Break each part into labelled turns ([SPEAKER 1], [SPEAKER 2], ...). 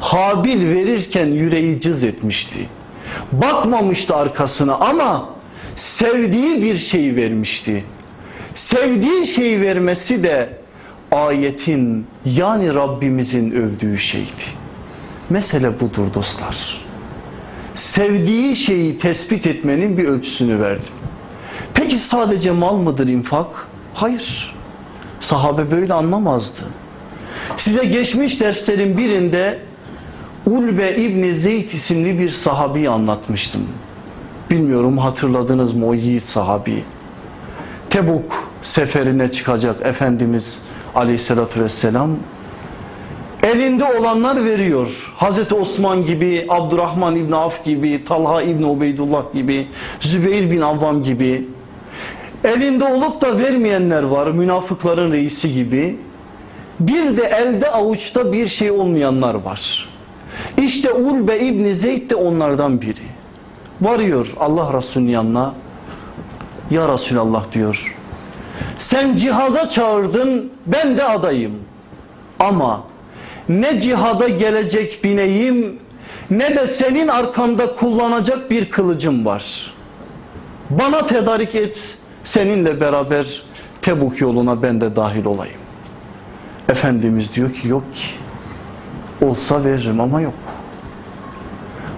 [SPEAKER 1] Habil verirken yüreği cız etmişti. Bakmamıştı arkasına ama sevdiği bir şey vermişti. Sevdiği şeyi vermesi de ayetin yani Rabbimizin övdüğü şeydi. Mesele budur dostlar. Sevdiği şeyi tespit etmenin bir ölçüsünü verdim. Peki sadece mal mıdır infak? Hayır. Sahabe böyle anlamazdı. Size geçmiş derslerin birinde Ulbe İbni Zeyd isimli bir sahabeyi anlatmıştım. Bilmiyorum hatırladınız mı o yiğit sahabeyi. Tebuk seferine çıkacak Efendimiz aleyhissalatü vesselam elinde olanlar veriyor. Hazreti Osman gibi, Abdurrahman İbni Af gibi, Talha İbni Ubeydullah gibi, Zübeyir bin Avvam gibi elinde olup da vermeyenler var münafıkların reisi gibi. Bir de elde avuçta bir şey olmayanlar var. İşte Ulbe İbni Zeyd de onlardan biri. Varıyor Allah Resulü'nün yanına. Ya Resulallah diyor. Sen cihada çağırdın ben de adayım. Ama ne cihada gelecek bineyim ne de senin arkanda kullanacak bir kılıcım var. Bana tedarik et seninle beraber Tebuk yoluna ben de dahil olayım. Efendimiz diyor ki yok ki olsa veririm ama yok.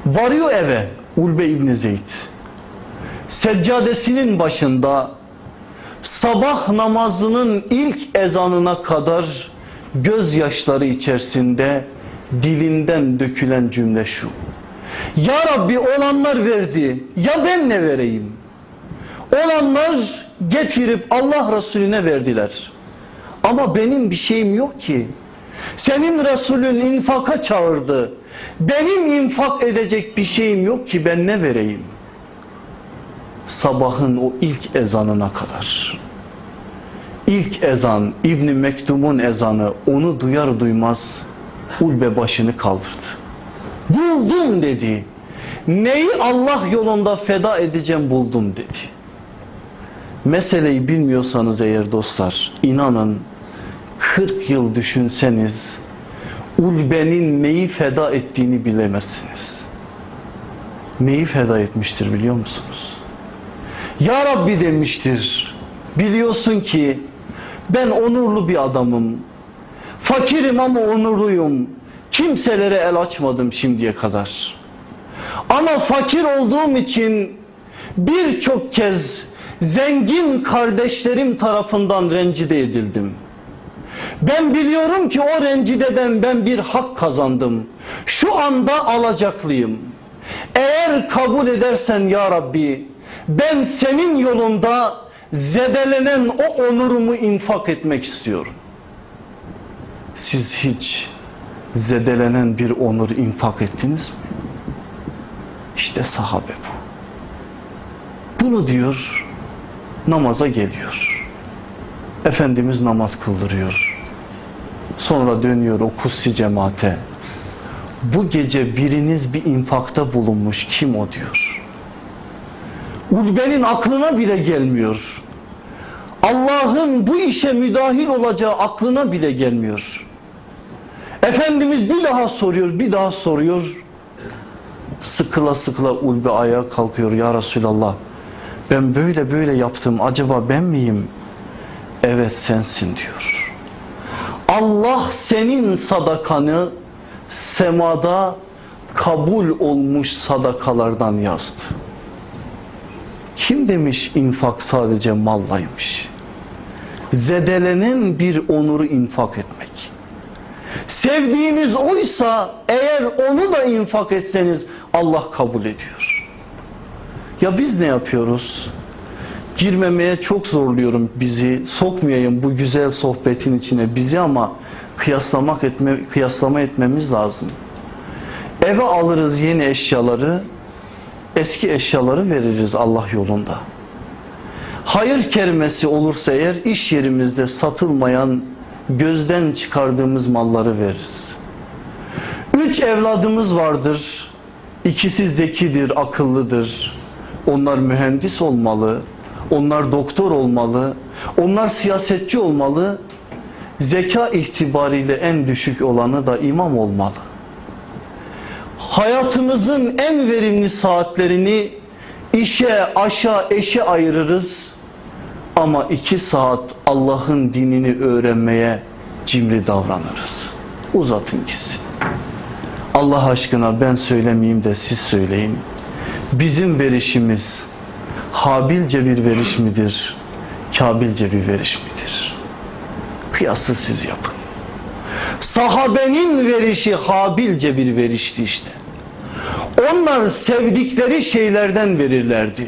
[SPEAKER 1] Varıyor eve Ulbe İbni Zeyd. Seccadesinin başında sabah namazının ilk ezanına kadar gözyaşları içerisinde dilinden dökülen cümle şu. Ya Rabbi olanlar verdi ya ben ne vereyim? Olanlar getirip Allah Resulüne verdiler. Ama benim bir şeyim yok ki. Senin Resulün infaka çağırdı. Benim infak edecek bir şeyim yok ki ben ne vereyim? Sabahın o ilk ezanına kadar. İlk ezan İbni Mektum'un ezanı onu duyar duymaz ulbe başını kaldırdı. Buldum dedi. Neyi Allah yolunda feda edeceğim buldum dedi. Meseleyi bilmiyorsanız eğer dostlar inanın 40 yıl düşünseniz ulbenin neyi feda ettiğini bilemezsiniz. Neyi feda etmiştir biliyor musunuz? Ya Rabbi demiştir. Biliyorsun ki ben onurlu bir adamım. Fakirim ama onurluyum. Kimselere el açmadım şimdiye kadar. Ama fakir olduğum için birçok kez zengin kardeşlerim tarafından rencide edildim. Ben biliyorum ki o rencideden ben bir hak kazandım. Şu anda alacaklıyım. Eğer kabul edersen ya Rabbi ben senin yolunda zedelenen o onurumu infak etmek istiyorum. Siz hiç zedelenen bir onur infak ettiniz mi? İşte sahabe bu. Bunu diyor namaza geliyor. Efendimiz namaz kıldırıyor. Sonra dönüyor o kutsi cemaate. Bu gece biriniz bir infakta bulunmuş kim o diyor. Ulbenin aklına bile gelmiyor. Allah'ın bu işe müdahil olacağı aklına bile gelmiyor. Efendimiz bir daha soruyor, bir daha soruyor. Sıkıla sıkıla ulbe ayağa kalkıyor ya Resulallah. Ben böyle böyle yaptım acaba ben miyim? Evet sensin diyor. Allah senin sadakanı semada kabul olmuş sadakalardan yazdı. Kim demiş infak sadece mallaymış? Zedelenen bir onuru infak etmek. Sevdiğiniz oysa eğer onu da infak etseniz Allah kabul ediyor. Ya biz ne yapıyoruz? Girmemeye çok zorluyorum bizi. Sokmayayım bu güzel sohbetin içine bizi ama kıyaslamak etme, kıyaslama etmemiz lazım. Eve alırız yeni eşyaları, eski eşyaları veririz Allah yolunda. Hayır kerimesi olursa eğer iş yerimizde satılmayan gözden çıkardığımız malları veririz. Üç evladımız vardır. İkisi zekidir, akıllıdır. Onlar mühendis olmalı. Onlar doktor olmalı. Onlar siyasetçi olmalı. Zeka itibariyle en düşük olanı da imam olmalı. hayatımızın en verimli saatlerini işe, aşa, eşe ayırırız. Ama iki saat Allah'ın dinini öğrenmeye cimri davranırız. Uzatın gitsin. Allah aşkına ben söylemeyeyim de siz söyleyin. Bizim verişimiz Habilce bir veriş midir? Kabilce bir veriş midir? Kıyası siz yapın. Sahabenin verişi Habilce bir verişti işte. Onlar sevdikleri şeylerden verirlerdi.